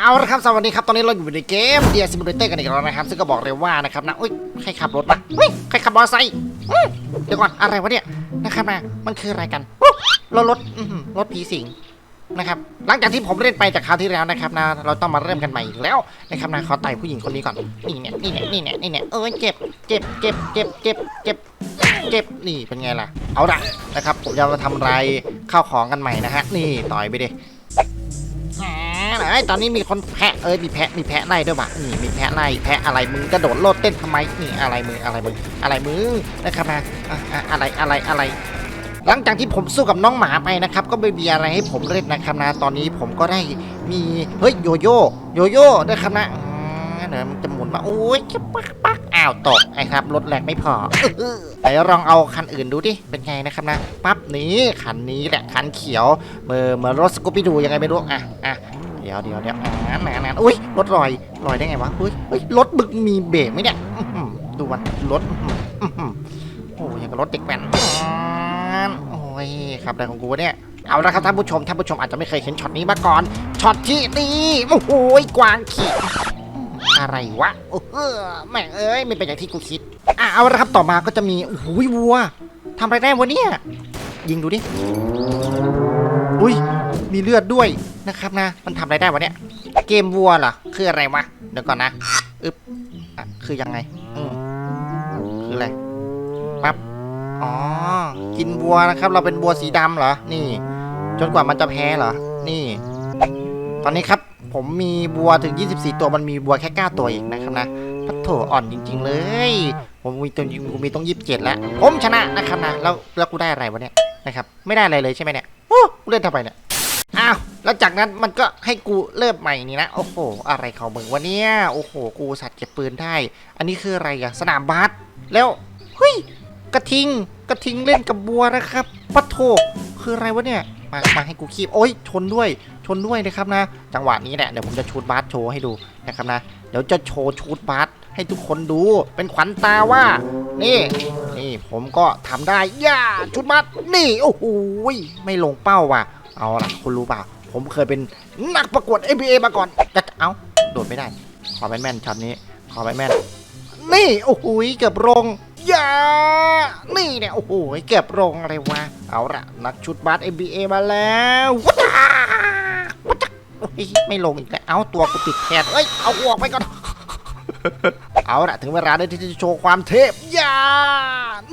เอาละครับสวัสดีครับตอนนี้เราอยู่ในเกมเดียซิมูเลเตอร์กันอีกแล้วนะครับ ซึ่งก็บอกเลยว่านะครับนะอุ้ยใครขับรถมาเฮ้ยใครขับมอเตอร์ไซค์เดี๋ยวก่อนอะไรวะเนี่ยนะครับนะมันคืออะไรกันอุ๊ยรถรถรถผีสิงนะครับหลังจากที่ผมเล่นไปจากคราวที่แล้วนะครับนะเราต้องมาเริ่มกันใหม่อีกแล้วนะครับนะขอไต่ผู้หญิงคนนี้ก่อนนี่เนี่ยนี่เนี่ยนี่เนี่ยนี่เนี่ยเออเจ็บเจ็บเจ็บเจ็บเจ็บเจ็บเจ็บนี่เป็นไงล่ะเอาละนะครับผมจะมาทำลายข้าวของกันใหม่นะฮะนี่ต่อยไปดิ มเอ้ตอนนี้มีคนแพะเอ้ยมีแพะมีแพะไล่ด้วยว่ะนี่มีแพะไล่แพะอะไรมึงกระโดดโลดเต้นทำไมนี่อะไรมึงอะไรมึงอะไรมึงนะครับนะอะไรอะไรอะไรหลังจากที่ผมสู้กับน้องหมาไปนะครับ ก็ไม่มีอะไรให้ผมเล่นนะครับนะตอนนี้ผมก็ได้มีเฮ้ยโยโย่โยโย่นะครับนะเดี๋ยวมันจะหมุนมาโอ้ยจะปักปักอ้าวตกไอ้ครับรถแรงไม่พอไหนลองเอาคันอื่นดูดิเป็นไงนะครับนะปั๊บนี้คันนี้แหละคันเขียวเมื่อเมือรถสกูปปี้ดูยังไงไม่รู้อะอะ ดี๋ยวเดี๋ยวเดี๋ยวอ่านานนอุ้ยรถลอยลอยได้ไงวะอุ้ยอุ้ยรถบึกมีเบรกไหมเนี่ยดูมันรถโอ้ยอย่างกับรถเด็กแว้นอ่นโอ้ยขับอะไรของกูเนี่ยเอาละครับท่านผู้ชมท่านผู้ชมอาจจะไม่เคยเห็นช็อตนี้มาก่อนช็อตที่นี่โอ้โหกวางขี่อะไรวะโอ้โหแม่งเอ้ยไม่เป็นอย่างที่กูคิดอะเอาละครับต่อมาก็จะมีโอ้โหวัวทำอะไรได้วะเนี่ยยิงดูดิอุ้ย มีเลือดด้วยนะครับนะ มันทำอะไรได้วะเนี่ย เกมวัวเหรอ คืออะไรวะ เดี๋ยวก่อนนะ อึ๊บอะคือยังไง อืมคืออะไร ปั๊บ อ๋อ กินวัวนะครับ เราเป็นวัวสีดำเหรอ นี่ จนกว่ามันจะแพ้เหรอ นี่ ตอนนี้ครับ ผมมีวัวถึง 24 ตัว มันมีวัวแค่9ตัวเองนะครับนะพัดโถอ่อนจริง ๆ เลย ผมมีตัวกูมีต้อง27แล้ว ผมชนะนะครับนะ แล้วแล้วกูได้อะไรวะเนี่ย นะครับ ไม่ได้อะไรเลยใช่ไหมเนี่ย โอ้กูเล่นทำไมเนี่ย อ้าวแล้วจากนั้นมันก็ให้กูเริ่มใหม่นี่นะ โอ้โห อะไรของมึงวะเนี่ย โอ้โห กูสัตว์เก็บปืนได้ อันนี้คืออะไรอะสนามบาสแล้วเฮ้ยกระทิงกระทิงเล่นกับบัวนะครับปัทโถคืออะไรวะเนี่ยมามาให้กูคีบโอ้ยชนด้วยชนด้วยนะครับนะ จังหวะนี้แหละเดี๋ยวผมจะชูดบาสโชว์ให้ดูนะครับนะเดี๋ยวจะโชว์ชูดบาสให้ทุกคนดู เป็นขวัญตาว่า นี่ นี่ผมก็ทำได้ย่าชุดบาสนี่โอ้โหไม่ลงเป้าว่ะ เอาล่ะคุณรู้เปล่า ผมเคยเป็นนักประกวด NBA มาก่อนจะเอาโดดไม่ได้ ขอแม่นๆช็อตนี้ ขอแม่นๆนี่ โอ้โหเกือบลงอย่านี่เนี่ย โอ้โหเกือบลงอะไรวะ เอาละนักชุดบาส NBA มาแล้ววัจ้าวัจ้าโอ้ยไม่ลงอีกแล้ว เอาตัวกูติดแทนเอ้ย เอาออกไปก่อน เอาละถึงเวลาได้ที่จะโชว์ความเทพอย่า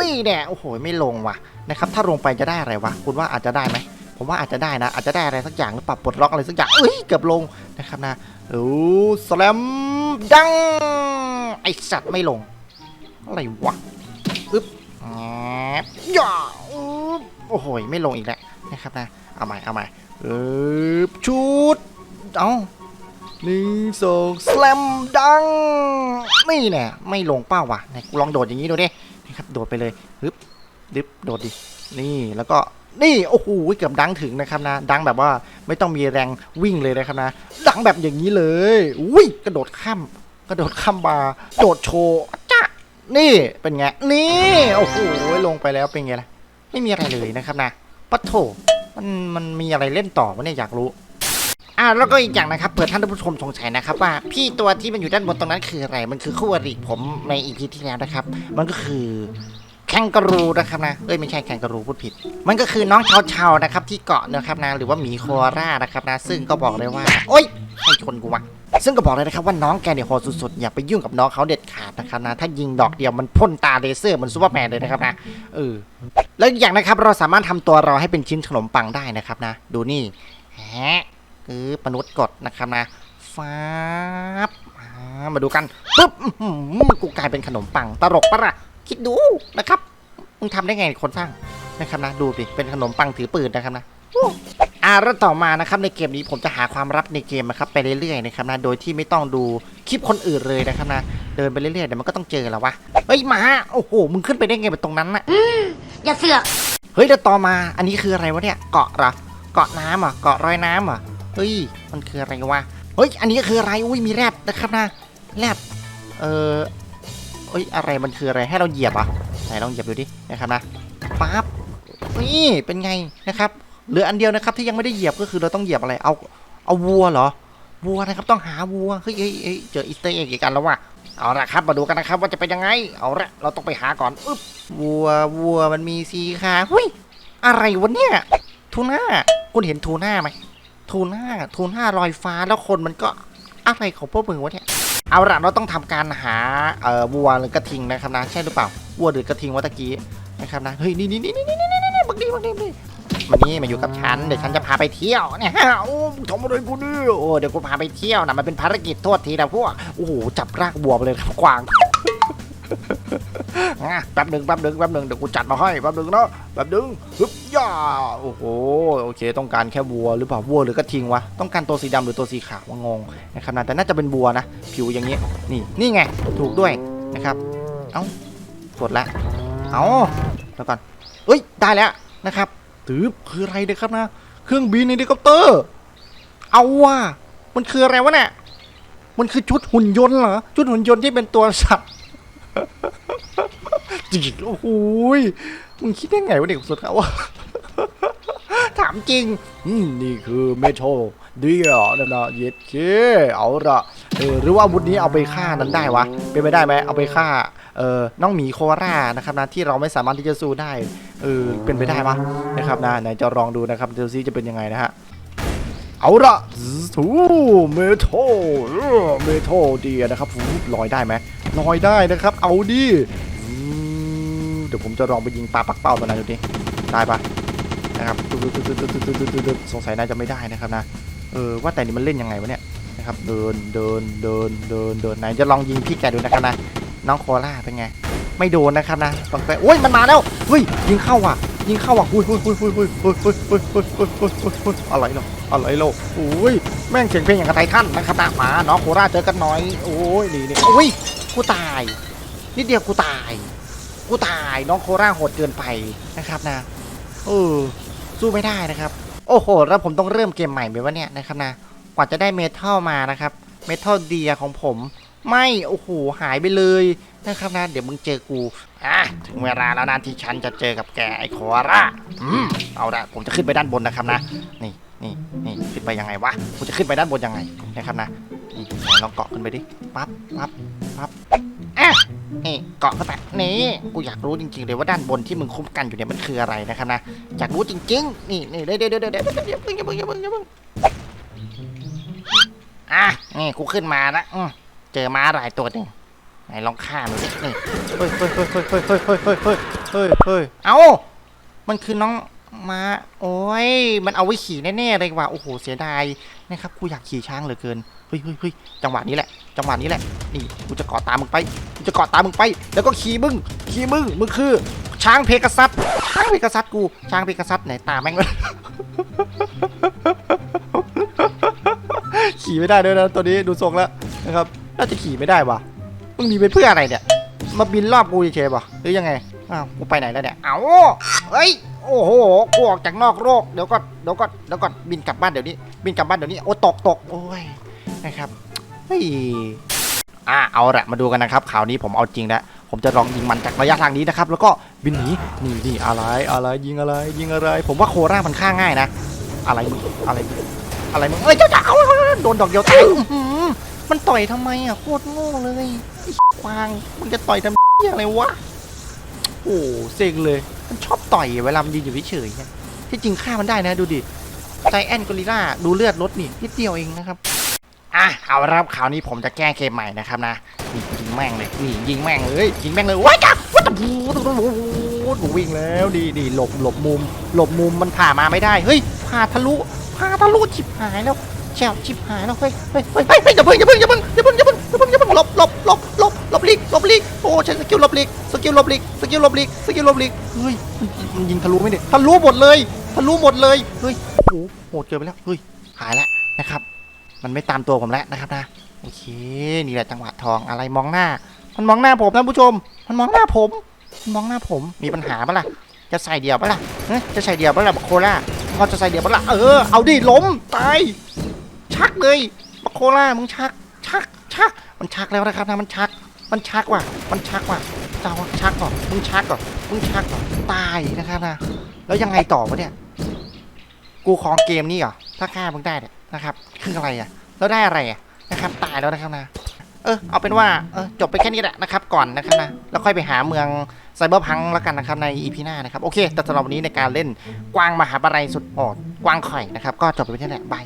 นี่แน่โอ้โห ไม่ลงว่ะ นะครับ ถ้าลงไปจะได้อะไรวะ คุณว่าอาจจะได้ไหม ผมว่าอาจจะได้นะ อาจจะได้อะไรสักอย่างหรือปล่าปลดล็อกอะไรสักอย่างเอ้ยเกือบลงนะครับนะโอ้สแลมดังไอสัตว์ไม่ลง อะไรวะอึ๊บแอบย่าอึ๊บโอ้โหไม่ลงอีกแล้วนะครับนะเอาใหม่เอาใหม่อึ๊บชุดเอาหนึ่งสองสแลมดังนี่แน่ไม่ลงเป้าว่ะไหนกูลองโดดอย่างนี้ดูดินะครับโดดไปเลยฮึบดึบโดดดินี่แล้วก็ นี่โอ้โหเกือบดังถึงนะครับนะ ดังแบบว่าไม่ต้องมีแรงวิ่งเลยนะครับนะ ดังแบบอย่างนี้เลยอุ้ยกระโดดข้ามกระโดดข้ามบาร์โดดโชว์จ้ะนี่เป็นไงนี่โอ้โหลงไปแล้วเป็นไงล่ะไม่มีอะไรเลยนะครับนะปัทโถมันมันมีอะไรเล่นต่อวะเนี่ยอยากรู้อ่าแล้วก็อีกอย่างนะครับเผื่อท่านผู้ชมสงสัยนะครับว่าพี่ตัวที่มันอยู่ด้านบนตรงนั้นคืออะไร มันคือคู่อริผมในอีพีที่แล้วนะครับ มันก็คือ แคนกรูนะครับนะเอ้ยไม่ใช่แคนกรูพูดผิด มันก็คือน้องชาวชาวๆนะครับที่เกาะนะครับนะหรือว่าหมีโคอาร่านะครับนะ ซึ่งก็บอกเลยว่า โอ๊ยให้ชนกูวะซึ่งก็บอกเลยนะครับว่าน้องแกเนี่ยโหดสุดๆอย่าไปยุ่งกับน้องเขาเด็ดขาดนะครับนะถ้ายิงดอกเดียวมันพ่นตาเลเซอร์เหมันซูเปอร์แมนเลยนะครับนะเออแล้วอย่างนะครับเราสามารถทำตัวเราให้เป็นชิ้นขนมปังได้นะครับนะ ดูนี่แฮะคือมนุษย์กดนะครับนะฟ้าบมาดูกันปุ๊บอื้อหือกูกลายเป็นขนมปังตลกปะล่ะคิดดูนะครับ มึงทำได้ไงคนสร้างนะครับนะดูดิเป็นขนมปังถือปืนนะครับนะโอ้อ่าแล้วต่อมานะครับในเกมนี้ผมจะหาความลับในเกมนะครับไปเรื่อยๆนะครับนะโดยที่ไม่ต้องดูคลิปคนอื่นเลยนะครับนะเดินไปเรื่อยๆเดี๋ยวมันก็ต้องเจอแล้ววะเฮ้ยหมาโอ้โหมึงขึ้นไปได้ไงบนตรงนั้นน่ะอย่าเสือกเฮ้ยแล้วต่อมาอันนี้คืออะไรวะเนี่ยเกาะเหรอเกาะน้ำเหรอเกาะรอยน้ำเหรอเฮ้ยมันคืออะไรวะเฮ้ยอันนี้คืออะไรอุ้ยมีแรดนะครับนะแรดเออเฮ้ยอะไรมันคืออะไรให้เราเหยียบอะ ไหนลองเหยียบดูดินะครับนะปั๊บนี่เป็นไงนะครับเหลืออันเดียวนะครับที่ยังไม่ได้เหยียบก็คือเราต้องเหยียบอะไรเอาเอาวัวเหรอวัวนะครับต้องหาวัวเฮ้ยเฮ้ยเจออีสเตอร์เอ็กอีกกันแล้วว่ะเอาละครับมาดูกันนะครับว่าจะเป็นยังไง เอาละเราต้องไปหาก่อนอึ๊บวัววัวมันมีสีขาหุ้ยอะไรวะเนี่ยทูน่าคุณเห็นทูน่าไหมทูน่าทูน่าลอยฟ้าแล้วคนมันก็อะไรของพวกมึงวะเนี่ยเอาละเราต้องทำการหาเอ่อวัวหรือกระทิงนะครับนะใช่หรือเปล่า วัวหรือกระทิงวะตะกี้นะครับนะเฮ้ยนี่นี่นี่นี่นี่นี่นี่บักดีบักดีบักดีมานี่มาอยู่กับฉันเดี๋ยวฉันจะพาไปเที่ยวเนี่ยโอ้มึงทำอะไรกูเนี่ยโอ้เดี๋ยวกูพาไปเที่ยวนะมันเป็นภารกิจโทษทีนะพวกโอ้โหจับรากบัวไปเลยครับกวางแป๊บหนึ่งแป๊บหนึ่งแป๊บหนึ่งเดี๋ยวกูจัดมาให้แป๊บหนึ่งเนาะแป๊บหนึ่งฮึบย่าโอ้โหโอเค ต้องการแค่วัวหรือเปล่าวัวหรือกระทิงวะต้องการตัวสีดำหรือตัวสีขาววะงงนะครับนะแต่น่าจะเป็นวัวนะ ผิวอย่างนี้นี่นี่ไงถูกด้วยนะครับเอ้า กดละเอาแล้วก่อนเอ้ย ได้แล้วนะครับตืบคืออะไรเด็กครับนะ เครื่องบินเฮลิคอปเตอร์ เอาว่ะมันคืออะไรวะเนี่ยมันคือชุดหุ่นยนต์เหรอ ชุดหุ่นยนต์ที่เป็นตัวสัตว์จริงโอ้โหยมึงคิดได้ไงวะเด็กสุดเขาวะถามจริงอืมนี่คือเมทัลเดียนะนะเย็ดเคเอาละ เออหรือว่าอาวุธนี้เอาไปฆ่านั้นได้วะ เป็นไปได้ไหมเอาไปฆ่าเอ่อน้องหมีโครานะครับนะที่เราไม่สามารถที่จะสู้ได้เออเป็นไปได้ปะนะครับนะไหนจะลองดูนะครับเดูซิจะเป็นยังไงนะฮะเอาละถูเมทัลเมทัลเดียนะครับลอยได้ไหมลอยได้นะครับ เอาดิเดี๋ยวผมจะลองไปยิงปลาปักเป้าตัวนั้นดูดิได้ปะนะครับสงสัยน่าจะไม่ได้นะครับนะเออว่าแต่นี่มันเล่นยังไงวะเนี่ย นะครับ เดินเดินเดินเดินเดินไหนจะลองยิงพี่แกดูนะครับนะน้องโคล่าเป็นไง ไม่โดนนะครับนะต้องไปโอ้ยมันมาแล้วเฮ้ยยิงเข้าว่ะ ยิงเข้าว่ะหุยหุยหุยหุยหุยหุยหุยหุยหุยหุยหุยหุยหุยอะไรเนาะอะไรโลกโอ้ยแม่งเสียงเพลงอย่างกระไทขั้นนะครับนะมาน้องโคราเจอกันหน่อยโอ้ยนี่นี่โอ้ยกูตายนิดเดียวกูตายกูตายน้องโคราโหดเกินไปนะครับนะเออสู้ไม่ได้นะครับ โอ้โห แล้วผมต้องเริ่มเกมใหม่ไปวะเนี่ยนะครับนะ กว่าจะได้เมทัลมานะครับ เมทัลเดียของผม ไม่ โอ้โห หายไปเลยนะครับนะ เดี๋ยวมึงเจอกูอะถึงเวลาแล้วนะที่ฉันจะเจอกับแกไอ้คอร่าอืมเอาละผมจะขึ้นไปด้านบนนะครับนะ นี่นี่นี่ขึ้นไปยังไงวะกูจะขึ้นไปด้านบนยังไงนะครับนะนี่ลองเกาะขึ้นไปดิปั๊บปั๊บปั๊บอะนี่เกาะเข้าไปนี่กูอยากรู้จริงๆเลยว่าด้านบนที่มึงคุ้มกันอยู่เนี่ยมันคืออะไรนะครับนะอยากรู้จริง ๆ นี่นี่เดี๋ยวเดี๋ยวเดี๋ยวเดี๋ยวเดี๋ยวอย่าเพิ่งอย่าเพิ่งอย่าเพิ่ง อะนี่กูขึ้นมาแล้วเจอม้าลายตัวหนึ่งไหนลองฆ่ามันดินี่เฮ้ยเฮ้ยเฮ้ยเฮ้ยเฮ้ยเฮ้ยเฮ้ยเฮ้ยเฮ้ยเฮ้ยเอ้ามันคือน้องม้าโอ้ยมันเอาไว้ขี่แน่ๆเลยว่ะโอ้โหเสียดายนะครับกูอยากขี่ช้างเหลือเกินเฮ้ยเฮ้ยเฮ้ยจังหวะนี้แหละ จังหวะนี้แหละนี่กูจะเกาะตามมึงไปกูจะเกาะตามมึงไป แล้วก็ขี่มึงขี่มึงมึงคือ ช้างเพกซัสช้างเพกซัสกูช้างเพกซัสไหนตาแม่งเลย ขี่ไม่ได้ด้วยนะตัวนี้ดูทรงแล้วนะครับน่าจะขี่ไม่ได้ว่ะมึงมีไปเพื่ออะไรเนี่ย มาบินรอบกูเฉยๆป่ะหรือยังไงอ้าวกูไปไหนแล้วเนี่ยเอ้าเฮ้ยโอ้โหกูออกจากนอกโลกเดี๋ยวก็เดี๋ยวก็เดี๋ยวก็บินกลับบ้านเดี๋ยวนี้ บินกลับบ้านเดี๋ยวนี้โอ้ตกตกโอ้ยนะครับเฮ้ยอะเอาละมาดูกันนะครับข่าวนี้ผมเอาจริงแล้วผมจะลองยิงมันจากระยะทางนี้นะครับ แล้วก็บินหนีนี่นี่อะไรอะไรยิงอะไร ยิงอะไร ผมว่าโครามันฆ่าง่ายนะ อะไรมึงอะไรอะไรมึงเอ้ยเจ้าจ๋าเอาโดนดอกเดียวตายอื้อหือมันต่อยทำไมอะโคตรโง่เลยไอ้ควางมึงจะต่อยทำเหี้ยอะไรวะโอ้เซ็งเลย มันชอบต่อยเวลามันยืนอยู่เฉยๆเนี่ยที่จริงฆ่ามันได้นะดูดิไซแอนกอริลล่าดูเลือดลดนี่นิดเดียวเองนะครับอะเอาละครับคราวนี้ผมจะแก้เกมใหม่นะครับนะนี่ยิงแม่งเลยนี่ยิงแม่งเลยยิงแม่งเลยว้ายจ้าวัดตะบูกูวิ่งแล้วดีดีหลบหลบมุม หลบมุมมันผ่ามาไม่ได้เฮ้ยผ่าทะลุผ่าทะลุชิบหายแล้ว แชวชิบหายแล้วเฮ้ยเฮ้ยเฮ้ยเฮ้ยอย่าเพิ่งอย่าเพิ่งอย่าเพิ่งอย่าเพิ่งอย่าเพิ่งอย่าเพิ่งอย่าเพิ่งหลบหลบหลบหลบหลบลีกหลบลีกโอ้ใช้สกิลหลบลีกสกิลหลบลีกสกิลหลบลีกสกิลหลบลีกเฮ้ยมันยิงทะลุไม่ได้ทะลุหมดเลยทะลุหมดเลยเฮ้ยโอ้โหโหดเกินไปแล้วเฮ้ยหายแล้วนะครับ มันไม่ตามตัวผมแล้วนะครับนะโอเคนี่แหละจังหวะทองอะไรมองหน้า มันมองหน้าผมนะผู้ชม มันมองหน้าผมมันมองหน้าผมมีปัญหาปะล่ะจะใส่เดียวปะล่ะจะใส่เดียวปะล่ะบักโคล่าพอจะใส่เดียวปะล่ะเออเอาดิล้มตาย ชักเลยบักโคล่ามึงชัก ชัก ชัก มันชักแล้วนะครับนะมันชัก มันชักว่ะ มันชักว่ะเจ้าชักก่อนมึงชักก่อนมึงชักก่อนตายนะครับนะ แล้วยังไงต่อวะเนี่ย กูของเกมนี้เหรอ ถ้าฆ่ามึงได้เนี่ยนะครับ คืออะไรอะ แล้วได้อะไรอะนะครับ ตายแล้วนะครับนะ เออ เอาเป็นว่า เออ จบไปแค่นี้แหละนะครับ ก่อนนะครับนะ แล้วค่อยไปหาเมืองไซเบอร์พังแล้วกันนะครับในอีพีหน้านะครับ โอเค แต่สำหรับวันนี้ในการเล่นกวางมหาบาลัยสุดโหดกวางข่อยนะครับ ก็จบไปแค่นี้แหละบาย